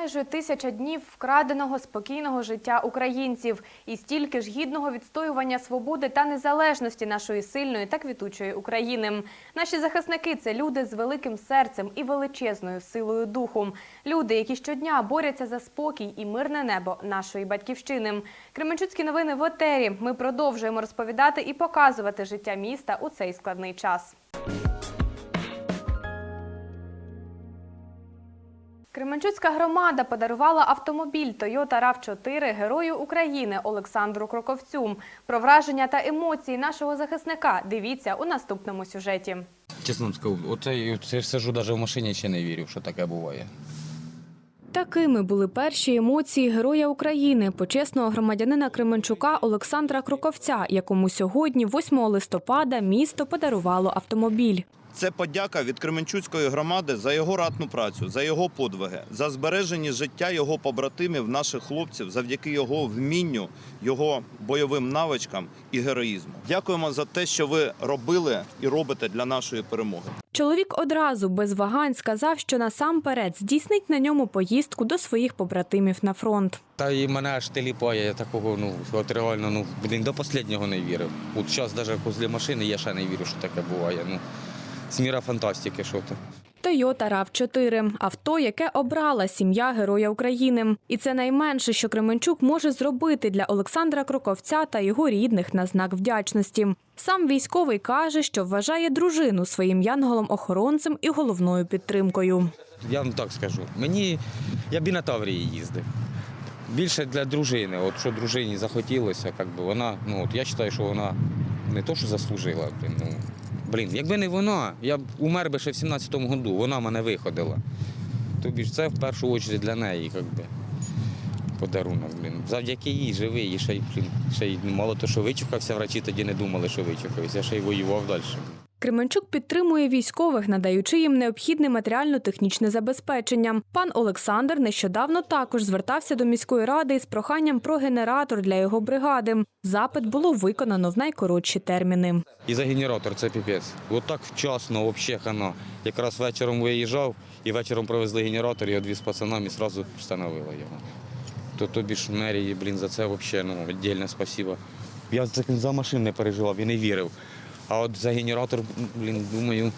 Майже тисяча днів вкраденого спокійного життя українців і стільки ж гідного відстоювання свободи та незалежності нашої сильної та квітучої України. Наші захисники це люди з великим серцем і величезною силою духу. Люди, які щодня борються за спокій і мирне небо нашої батьківщини. Кременчуцькі новини в етері. Ми продовжуємо розповідати і показувати життя міста у цей складний час. Кременчуцька громада подарувала автомобіль Toyota RAV4 герою України Олександру Кроковцю. Про враження та емоції нашого захисника дивіться у наступному сюжеті. Чесно вам скажу, оце, ж сижу навіть в машині ще не вірю, що таке буває. Такими були перші емоції героя України, почесного громадянина Кременчука Олександра Кроковця, якому сьогодні, 8 листопада, місто подарувало автомобіль. Це подяка від Кременчуцької громади за його ратну працю, за його подвиги, за збереження життя його побратимів, наших хлопців, завдяки його вмінню, його бойовим навичкам і героїзму. Дякуємо за те, що ви робили і робите для нашої перемоги. Чоловік одразу без вагань сказав, що насамперед здійснить на ньому поїздку до своїх побратимів на фронт. Та і мене аж теліпає, я такого, ну, от реально, ну, блін, до останнього не вірив. От зараз навіть возле машини я ще не вірю, що таке буває. Ну, з міра фантастики, що то. Toyota RAV4 – авто, яке обрала сім'я Героя України. І це найменше, що Кременчук може зробити для Олександра Кроковця та його рідних на знак вдячності. Сам військовий каже, що вважає дружину своїм янголом-охоронцем і головною підтримкою. Я вам так скажу. Мені, я б і на Таврії їздив. Більше для дружини. От що дружині захотілося, як би вона, ну от я вважаю, що вона не то, що заслужила. Ну, блін, якби не вона, я б умер би ще в 17-му году, вона мене виходила. Тобі ж це в першу чергу для неї, як би. Подарунок, блін. Завдяки їй живий, і ще й, блін, ще й мало то, що вичухався, врачі тоді не думали, що вичухався, ще й воював далі. Кременчук підтримує військових, надаючи їм необхідне матеріально-технічне забезпечення. Пан Олександр нещодавно також звертався до міської ради із проханням про генератор для його бригади. Запит було виконано в найкоротші терміни. І за генератор це піпець. От так вчасно, взагалі хана. Якраз вечором виїжджав і вечором привезли генератор, я відвіз пацанам і одразу встановили його. То тобі ж мерії, блін, за це взагалі ну, віддільне спасибо. Я за машин не переживав і не вірив. А от за генератор, блін, думаю,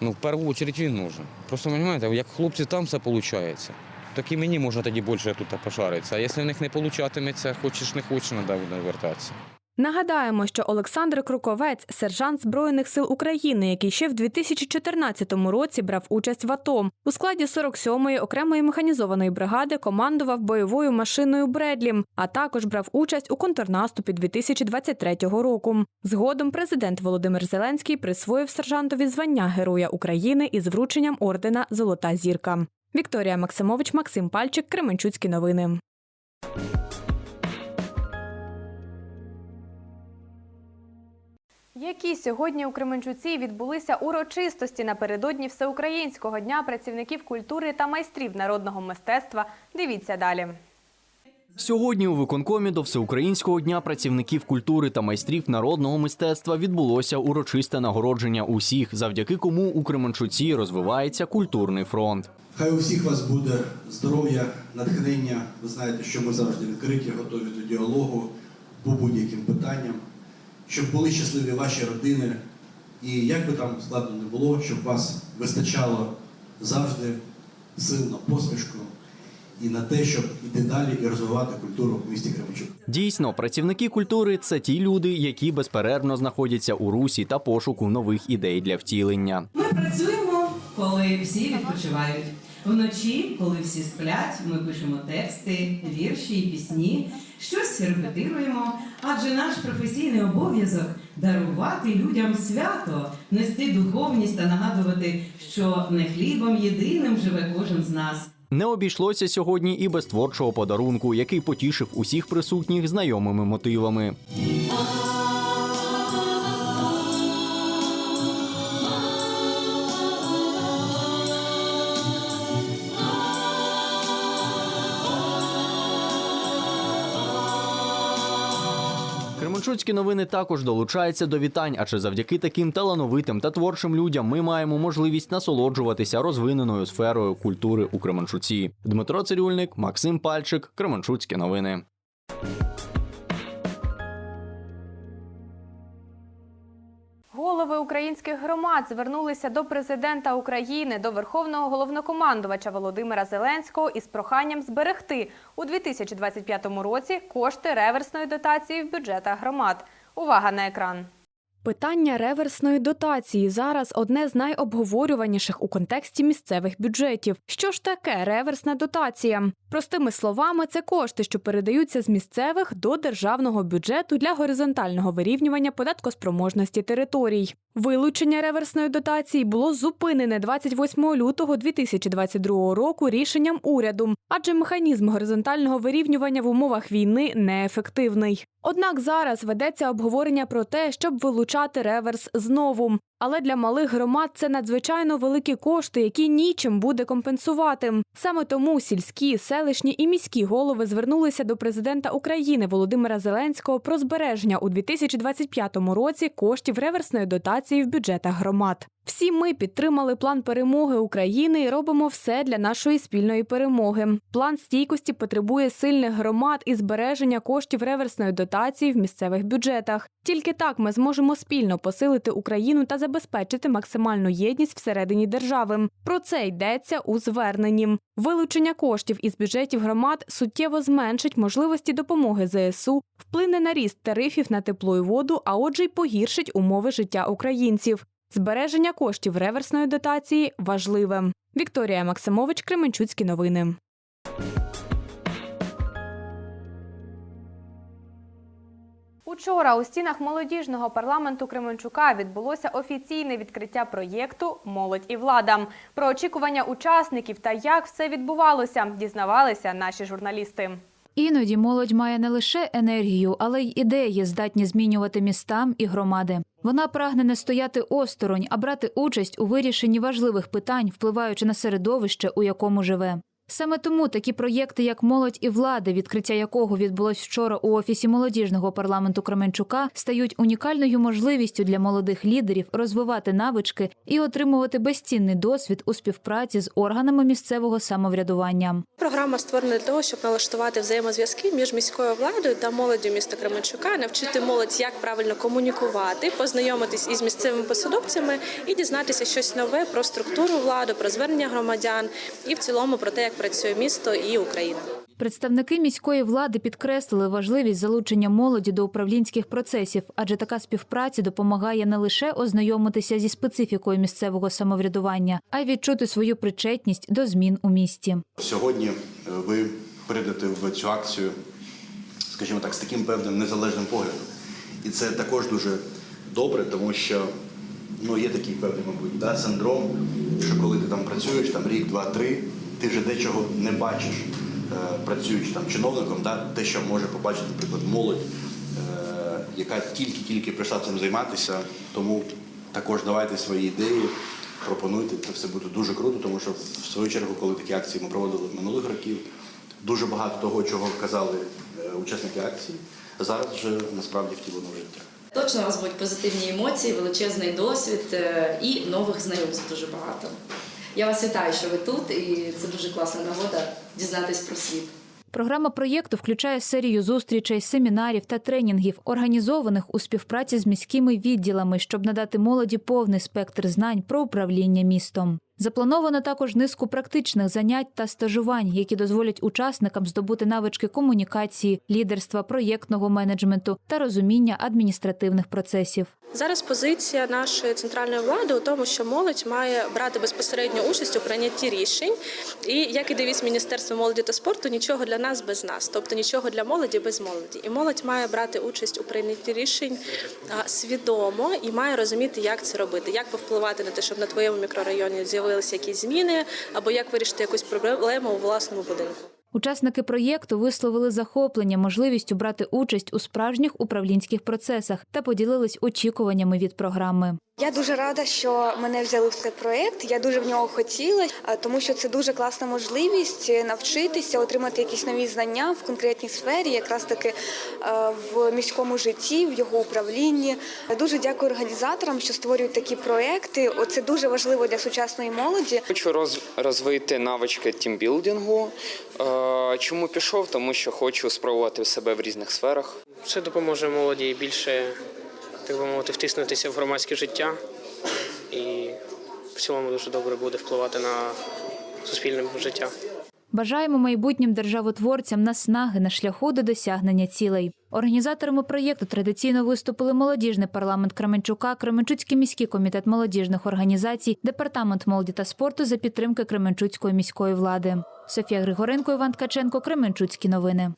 ну в першу чергу він нужен. Просто розумієте, як хлопці там все виходить, так і мені можна тоді більше тут пошаритися. А якщо в них не получатиметься, хочеш не хочеш, треба вертатися. Нагадаємо, що Олександр Круковець – сержант Збройних сил України, який ще в 2014 році брав участь в АТО. У складі 47-ї окремої механізованої бригади командував бойовою машиною Бредлі, а також брав участь у контрнаступі 2023 року. Згодом президент Володимир Зеленський присвоїв сержантові звання Героя України із врученням ордена Золота зірка. Вікторія Максимович, Максим Пальчик, Кременчуцькі новини. Які сьогодні у Кременчуці відбулися урочистості напередодні Всеукраїнського дня працівників культури та майстрів народного мистецтва. Дивіться далі. Сьогодні у виконкомі до Всеукраїнського дня працівників культури та майстрів народного мистецтва відбулося урочисте нагородження усіх, завдяки кому у Кременчуці розвивається культурний фронт. Хай у всіх вас буде здоров'я, натхнення. Ви знаєте, що ми завжди відкриті, готові до діалогу по будь-яким питанням, щоб були щасливі ваші родини. І як би там складно не було, щоб вас вистачало завжди сил на посмішку і на те, щоб іти далі і розвивати культуру в місті Кременчук. Дійсно, працівники культури це ті люди, які безперервно знаходяться у русі та пошуку нових ідей для втілення. Ми працюємо, коли всі відпочивають. Вночі, коли всі сплять, ми пишемо тексти, вірші і пісні, щось репетируємо, адже наш професійний обов'язок дарувати людям свято, нести духовність та нагадувати, що не хлібом єдиним живе кожен з нас. Не обійшлося сьогодні і без творчого подарунку, який потішив усіх присутніх знайомими мотивами. Кременчуцькі новини також долучаються до вітань, адже завдяки таким талановитим та творчим людям ми маємо можливість насолоджуватися розвиненою сферою культури у Кременчуці. Дмитро Цирюльник, Максим Пальчик, Кременчуцькі новини. Голови українських громад звернулися до президента України, до Верховного головнокомандувача Володимира Зеленського із проханням зберегти у 2025 році кошти реверсної дотації в бюджетах громад. Увага на екран. Питання реверсної дотації зараз одне з найобговорюваніших у контексті місцевих бюджетів. Що ж таке реверсна дотація? Простими словами, це кошти, що передаються з місцевих до державного бюджету для горизонтального вирівнювання податкоспроможності територій. Вилучення реверсної дотації було зупинене 28 лютого 2022 року рішенням уряду, адже механізм горизонтального вирівнювання в умовах війни неефективний. Однак зараз ведеться обговорення про те, щоб вилучати реверс знову. Але для малих громад це надзвичайно великі кошти, які нічим буде компенсувати. Саме тому сільські, селищні і міські голови звернулися до президента України Володимира Зеленського про збереження у 2025 році коштів реверсної дотації в бюджетах громад. Всі ми підтримали план перемоги України і робимо все для нашої спільної перемоги. План стійкості потребує сильних громад і збереження коштів реверсної дотації в місцевих бюджетах. Тільки так ми зможемо спільно посилити Україну та забезпечити максимальну єдність всередині держави. Про це йдеться у зверненні. Вилучення коштів із бюджетів громад суттєво зменшить можливості допомоги ЗСУ, вплине на ріст тарифів на тепло і воду, а отже, й погіршить умови життя українців. Збереження коштів реверсної дотації важливе. Вікторія Максимович, Кременчуцькі новини. Учора у стінах молодіжного парламенту Кременчука відбулося офіційне відкриття проєкту Молодь і влада. Про очікування учасників та як все відбувалося, дізнавалися наші журналісти. Іноді молодь має не лише енергію, але й ідеї, здатні змінювати містам і громади. Вона прагне не стояти осторонь, а брати участь у вирішенні важливих питань, впливаючи на середовище, у якому живе. Саме тому такі проєкти, як молодь і влада, відкриття якого відбулось вчора у офісі молодіжного парламенту Кременчука, стають унікальною можливістю для молодих лідерів розвивати навички і отримувати безцінний досвід у співпраці з органами місцевого самоврядування. Програма створена для того, щоб налаштувати взаємозв'язки між міською владою та молоддю міста Кременчука, навчити молодь, як правильно комунікувати, познайомитись із місцевими посадовцями і дізнатися щось нове про структуру влади, про звернення громадян і в цілому про те, як працює місто і Україна. Представники міської влади підкреслили важливість залучення молоді до управлінських процесів, адже така співпраця допомагає не лише ознайомитися зі специфікою місцевого самоврядування, а й відчути свою причетність до змін у місті. Сьогодні е, ви прийдете в цю акцію, скажімо так, з таким певним незалежним поглядом. І це також дуже добре, тому що ну, є такий певний, мабуть, да, синдром, що коли ти там працюєш там, рік, два, три, ти вже дечого не бачиш, е, працюючи там чиновником, да, те, що може побачити, наприклад, молодь, е, яка тільки-тільки прийшла цим займатися. Тому також давайте свої ідеї, пропонуйте. Це все буде дуже круто, тому що в свою чергу, коли такі акції ми проводили минулих років, дуже багато того, чого казали е, учасники акції, зараз вже насправді втілено в життя. Точно у вас будуть позитивні емоції, величезний досвід і нових знайомств дуже багато. Я вас вітаю, що ви тут, і це дуже класна нагода дізнатись про світ. Програма проєкту включає серію зустрічей, семінарів та тренінгів, організованих у співпраці з міськими відділами, щоб надати молоді повний спектр знань про управління містом. Заплановано також низку практичних занять та стажувань, які дозволять учасникам здобути навички комунікації, лідерства, проєктного менеджменту та розуміння адміністративних процесів. Зараз позиція нашої центральної влади у тому, що молодь має брати безпосередню участь у прийнятті рішень. І як і девіз Міністерства молоді та спорту, нічого для нас без нас, тобто нічого для молоді без молоді. І молодь має брати участь у прийнятті рішень свідомо і має розуміти, як це робити, як повпливати на те, щоб на твоєму мікрорайоні з'явилися якісь зміни, або як вирішити якусь проблему у власному будинку. Учасники проєкту висловили захоплення можливістю брати участь у справжніх управлінських процесах та поділились очікуваннями від програми. Я дуже рада, що мене взяли в цей проект. Я дуже в нього хотіла, тому що це дуже класна можливість навчитися, отримати якісь нові знання в конкретній сфері, якраз таки е, в міському житті, в його управлінні. Дуже дякую організаторам, що створюють такі проекти. Це дуже важливо для сучасної молоді. Хочу роз, розвити навички тімбілдингу. Е, чому пішов? Тому що хочу спробувати себе в різних сферах. Це допоможе молоді більше, так би мовити, втиснутися в громадське життя і в цілому дуже добре буде впливати на суспільне життя. Бажаємо майбутнім державотворцям наснаги на шляху до досягнення цілей. Організаторами проєкту традиційно виступили молодіжний парламент Кременчука, Кременчуцький міський комітет молодіжних організацій, департамент молоді та спорту за підтримки Кременчуцької міської влади. Софія Григоренко, Іван Ткаченко, Кременчуцькі новини.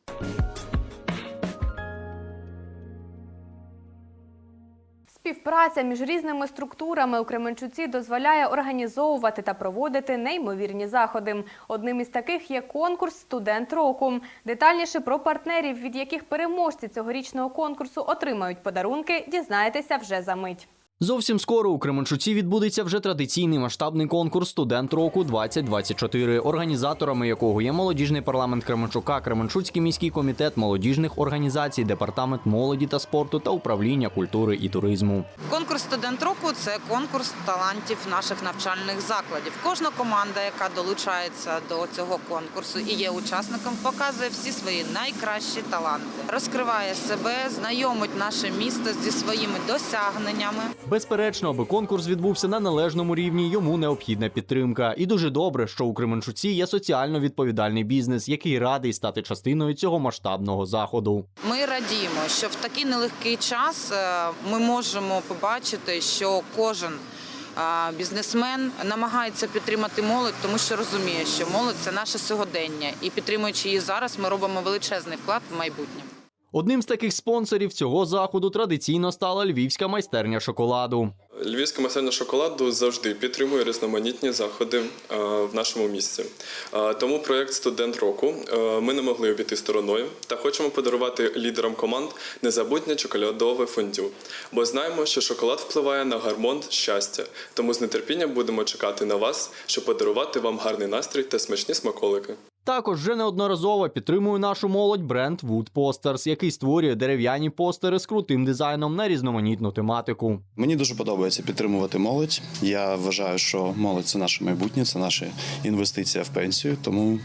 Співпраця між різними структурами у Кременчуці дозволяє організовувати та проводити неймовірні заходи. Одним із таких є конкурс Студент року. Детальніше про партнерів, від яких переможці цьогорічного конкурсу отримають подарунки, дізнаєтеся вже за мить. Зовсім скоро у Кременчуці відбудеться вже традиційний масштабний конкурс Студент року 2024 організаторами якого є молодіжний парламент Кременчука, Кременчуцький міський комітет молодіжних організацій, департамент молоді та спорту та управління культури і туризму. Конкурс студент року це конкурс талантів наших навчальних закладів. Кожна команда, яка долучається до цього конкурсу і є учасником, показує всі свої найкращі таланти, розкриває себе, знайомить наше місто зі своїми досягненнями. Безперечно, аби конкурс відбувся на належному рівні, йому необхідна підтримка. І дуже добре, що у Кременчуці є соціально відповідальний бізнес, який радий стати частиною цього масштабного заходу. Ми радіємо, що в такий нелегкий час е, ми можемо побачити, що кожен е, бізнесмен намагається підтримати молодь, тому що розуміє, що молодь це наше сьогодення, і підтримуючи її зараз, ми робимо величезний вклад в майбутнє. Одним з таких спонсорів цього заходу традиційно стала львівська майстерня шоколаду. Львівська майстерня шоколаду завжди підтримує різноманітні заходи е, в нашому місті. Е, Тому проєкт Студент року е, ми не могли обійти стороною та хочемо подарувати лідерам команд незабутнє чоколядове фондю. Бо знаємо, що шоколад впливає на гормон щастя. Тому з нетерпінням будемо чекати на вас, щоб подарувати вам гарний настрій та смачні смаколики. Також вже неодноразово підтримує нашу молодь бренд Wood Posters, який створює дерев'яні постери з крутим дизайном на різноманітну тематику. Мені дуже подобається підтримувати молодь. Я вважаю, що молодь це наше майбутнє, це наша інвестиція в пенсію. Тому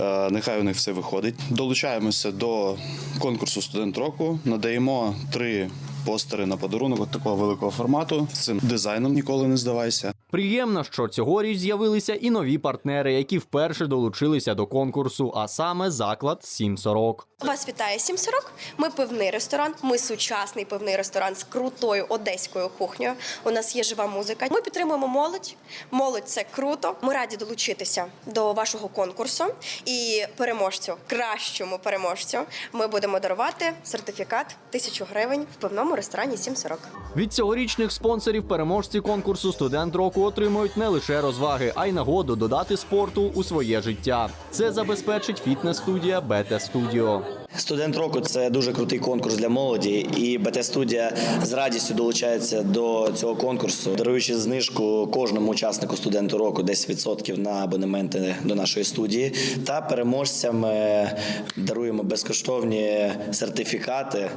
е, нехай у них все виходить. Долучаємося до конкурсу студент року. Надаємо три постери на подарунок от такого великого формату. З цим дизайном ніколи не здавайся. Приємно, що цьогоріч з'явилися і нові партнери, які вперше долучилися до конкурсу, а саме заклад 740. Вас вітає 740. Ми пивний ресторан. Ми сучасний пивний ресторан з крутою одеською кухнею. У нас є жива музика. Ми підтримуємо молодь. Молодь це круто. Ми раді долучитися до вашого конкурсу. І переможцю, кращому переможцю, ми будемо дарувати сертифікат тисячу гривень в пивному ресторані 740. Від цьогорічних спонсорів переможці конкурсу Студент року отримують не лише розваги, а й нагоду додати спорту у своє життя. Це забезпечить фітнес-студія БТ Студіо. Студент року це дуже крутий конкурс для молоді, і БТ студія з радістю долучається до цього конкурсу, даруючи знижку кожному учаснику студенту року 10% на абонементи до нашої студії. Та переможцям даруємо безкоштовні сертифікати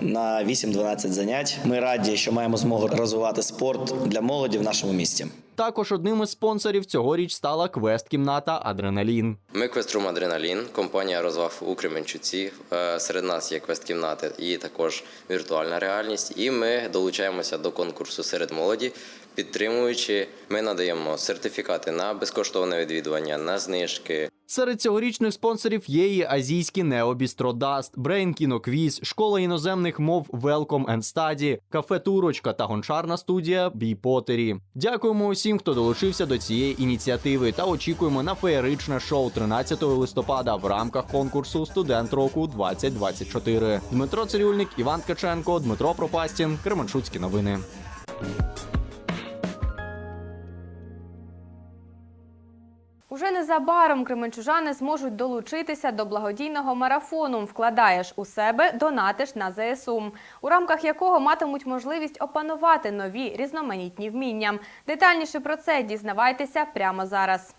на 8-12 занять. Ми раді, що маємо змогу розвивати спорт для молоді в нашому місті. Також одним із спонсорів цьогоріч стала квест-кімната Адреналін. Ми Квеструм Адреналін, компанія розваг у Кременчуці. Е, Серед нас є квест-кімнати і також віртуальна реальність. І ми долучаємося до конкурсу серед молоді, підтримуючи. Ми надаємо сертифікати на безкоштовне відвідування, на знижки. Серед цьогорічних спонсорів є і азійські Необістродаст, Брейн Кіноквіз, школа іноземних мов Welcome and Study, кафе Турочка та гончарна студія Бі Потері. Дякуємо усім, хто долучився до цієї ініціативи, та очікуємо на феєричне шоу 13 листопада в рамках конкурсу Студент року 2024. Дмитро Цирюльник, Іван Ткаченко, Дмитро Пропастін, Кременчуцькі новини. Незабаром кременчужани зможуть долучитися до благодійного марафону Вкладаєш у себе, донатиш на ЗСУ, у рамках якого матимуть можливість опанувати нові різноманітні вміння. Детальніше про це дізнавайтеся прямо зараз.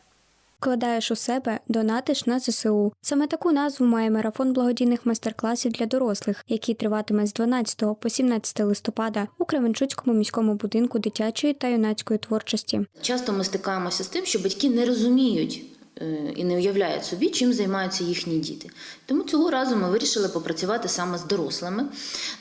Вкладаєш у себе, донатиш на ЗСУ. Саме таку назву має марафон благодійних майстер-класів для дорослих, який триватиме з 12 по 17 листопада у Кременчуцькому міському будинку дитячої та юнацької творчості. Часто ми стикаємося з тим, що батьки не розуміють і не уявляють собі, чим займаються їхні діти. Тому цього разу ми вирішили попрацювати саме з дорослими.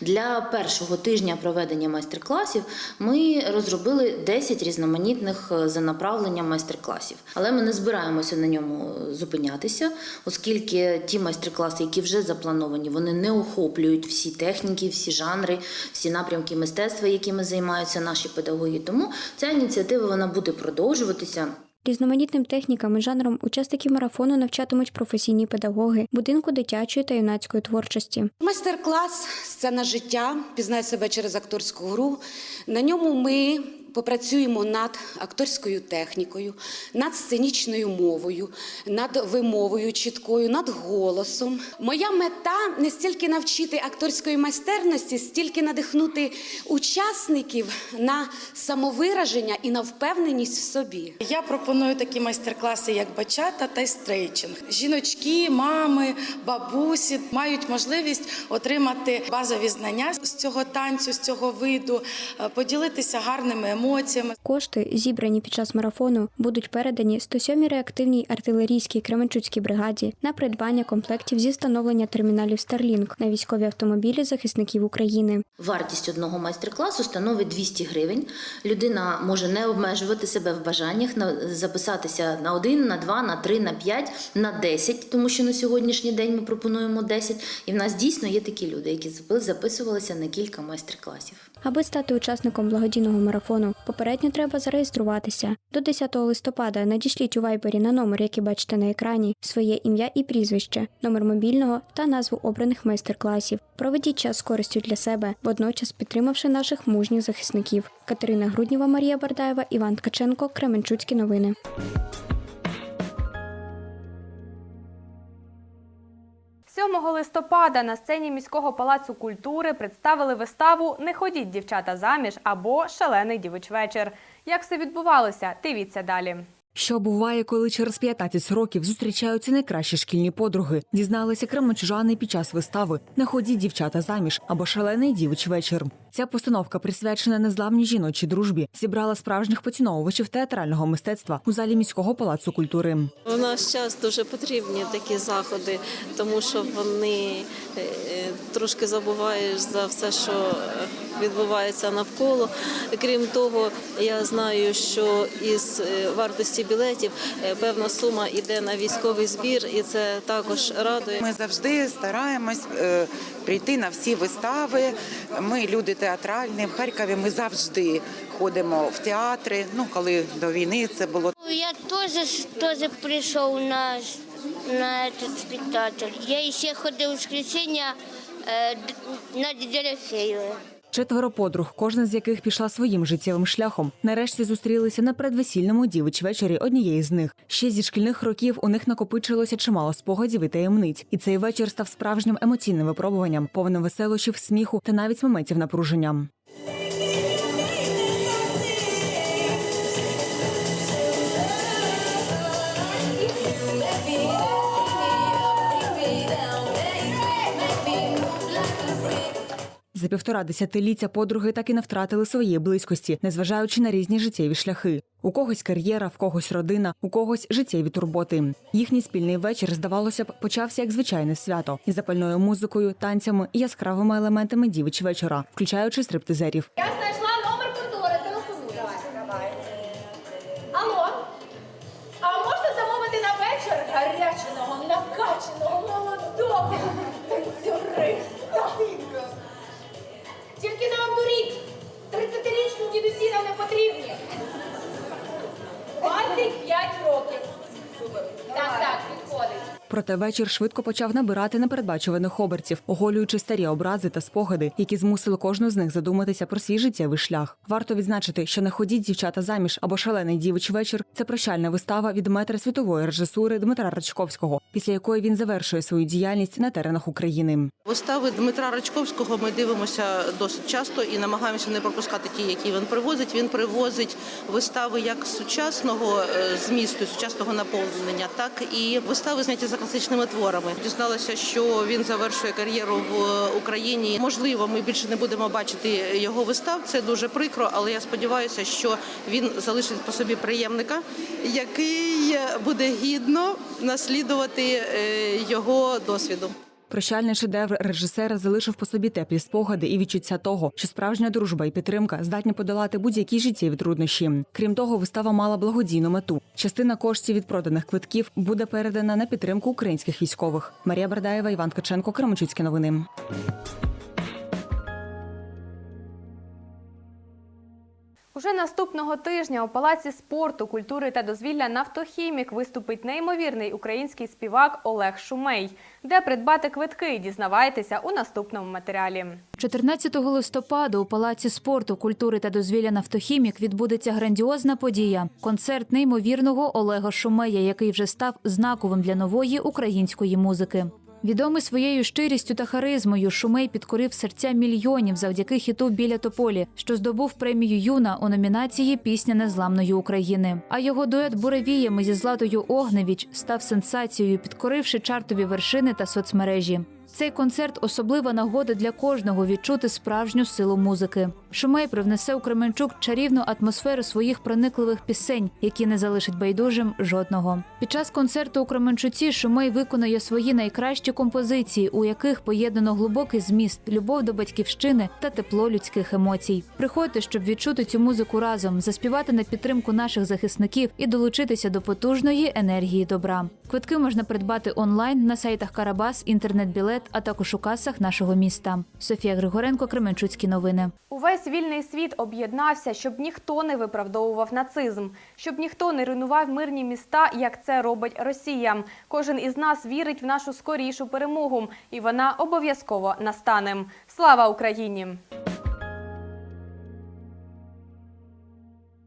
Для першого тижня проведення майстер-класів ми розробили 10 різноманітних е, за направленням майстер-класів. Але ми не збираємося на ньому зупинятися, оскільки ті майстер-класи, які вже заплановані, вони не охоплюють всі техніки, всі жанри, всі напрямки мистецтва, якими займаються наші педагоги. Тому ця ініціатива вона буде продовжуватися. Різноманітним технікам і жанрам учасників марафону навчатимуть професійні педагоги будинку дитячої та юнацької творчості. Майстер-клас Сцена життя пізнай себе через акторську гру. На ньому ми попрацюємо над акторською технікою, над сценічною мовою, над вимовою чіткою, над голосом. Моя мета не стільки навчити акторської майстерності, стільки надихнути учасників на самовираження і на впевненість в собі. Я пропоную такі майстер-класи, як бачата та стрейчинг. Жіночки, мами, бабусі мають можливість отримати базові знання з цього танцю, з цього виду, е, поділитися гарними емоціями. Кошти, зібрані під час марафону, будуть передані 107-й реактивній артилерійській Кременчуцькій бригаді на придбання комплектів зі встановлення терміналів Starlink на військові автомобілі захисників України. Вартість одного майстер-класу становить 200 гривень. Людина може не обмежувати себе в бажаннях, на- записатися на один, на два, на три, на п'ять, на 10, тому що на сьогоднішній день ми пропонуємо 10. І в нас дійсно є такі люди, які запи- записувалися на кілька майстер-класів. Аби стати учасником благодійного марафону, попередньо треба зареєструватися. До 10 листопада надішліть у вайбері на номер, який бачите на екрані, своє ім'я і прізвище, номер мобільного та назву обраних майстер-класів. Проведіть час з користю для себе, водночас підтримавши наших мужніх захисників. Катерина Грудніва, Марія Бардаєва, Іван Ткаченко, Кременчуцькі новини. Сьомого листопада на сцені міського палацу культури представили виставу Не ходіть дівчата заміж або Шалений дівич вечір. Як все відбувалося? Дивіться далі. Що буває, коли через 15 років зустрічаються найкращі шкільні подруги? Дізналися кременчужани під час вистави «Не ходіть дівчата заміж» або «Шалений дівич вечір». Ця постановка, присвячена незламній жіночій дружбі, зібрала справжніх поціновувачів театрального мистецтва у залі міського палацу культури. В наш час дуже потрібні такі заходи, тому що вони е, трошки забуваєш за все, що відбувається навколо. Крім того, я знаю, що із е, вартості білетів е, певна сума йде на військовий збір, і це також радує. Ми завжди стараємось е, прийти на всі вистави. Ми люди театральні. В Харкові ми завжди ходимо в театри. Ну, коли до війни це було. Я тоже, тоже пришел на, на этот спектакль. Я еще ходил в воскресенье э, на Дорофеева. Четверо подруг, кожна з яких пішла своїм життєвим шляхом. Нарешті зустрілися на предвесільному дівич вечорі однієї з них. Ще зі шкільних років у них накопичилося чимало спогадів і таємниць, і цей вечір став справжнім емоційним випробуванням, повним веселощів, сміху та навіть моментів напруження. За півтора десятиліття подруги так і не втратили своєї близькості, незважаючи на різні життєві шляхи. У когось кар'єра, в когось родина, у когось життєві турботи. Їхній спільний вечір, здавалося б, почався як звичайне свято із запальною музикою, танцями і яскравими елементами дівич вечора, включаючи стриптизерів. Я знайшла Проте вечір швидко почав набирати непередбачуваних обертів, оголюючи старі образи та спогади, які змусили кожну з них задуматися про свій життєвий шлях. Варто відзначити, що не ходіть дівчата заміж або шалений дівич вечір. Це прощальна вистава від метра світової режисури Дмитра Рачковського, після якої він завершує свою діяльність на теренах України. Вистави Дмитра Рачковського ми дивимося досить часто і намагаємося не пропускати ті, які він привозить. Він привозить вистави як сучасного е, змісту, сучасного наповнення, так і вистави зняті за класичними творами. Дізналася, що він завершує кар'єру в Україні. Можливо, ми більше не будемо бачити його вистав. Це дуже прикро, але я сподіваюся, що він залишить по собі приємника, який буде гідно наслідувати е, його досвіду. Прощальний шедевр режисера залишив по собі теплі спогади і відчуття того, що справжня дружба і підтримка здатні подолати будь-які життєві труднощі. Крім того, вистава мала благодійну мету. Частина коштів від проданих квитків буде передана на підтримку українських військових. Марія Бардаєва, Іван Ткаченко, Кременчуцькі новини. Уже наступного тижня у Палаці спорту, культури та дозвілля «Нафтохімік» виступить неймовірний український співак Олег Шумей. Де придбати квитки, дізнавайтеся у наступному матеріалі. 14 листопада у Палаці спорту, культури та дозвілля «Нафтохімік» відбудеться грандіозна подія – концерт неймовірного Олега Шумея, який вже став знаковим для нової української музики. Відомий своєю щирістю та харизмою, Шумей підкорив серця мільйонів завдяки хіту біля тополі, що здобув премію Юна у номінації Пісня незламної України. А його дует буревіями зі Златою Огневіч став сенсацією, підкоривши чартові вершини та соцмережі. Цей концерт особлива нагода для кожного відчути справжню силу музики. Шумей привнесе у Кременчук чарівну атмосферу своїх проникливих пісень, які не залишать байдужим жодного. Під час концерту у Кременчуці Шумей виконує свої найкращі композиції, у яких поєднано глибокий зміст, любов до батьківщини та тепло людських емоцій. Приходьте, щоб відчути цю музику разом, заспівати на підтримку наших захисників і долучитися до потужної енергії добра. Квитки можна придбати онлайн на сайтах Карабас, інтернет-білет, а також у касах нашого міста. Софія Григоренко, Кременчуцькі новини. Увесь вільний світ об'єднався, щоб ніхто не виправдовував нацизм, щоб ніхто не руйнував мирні міста, як це робить Росія. Кожен із нас вірить в нашу скорішу перемогу, і вона обов'язково настане. Слава Україні!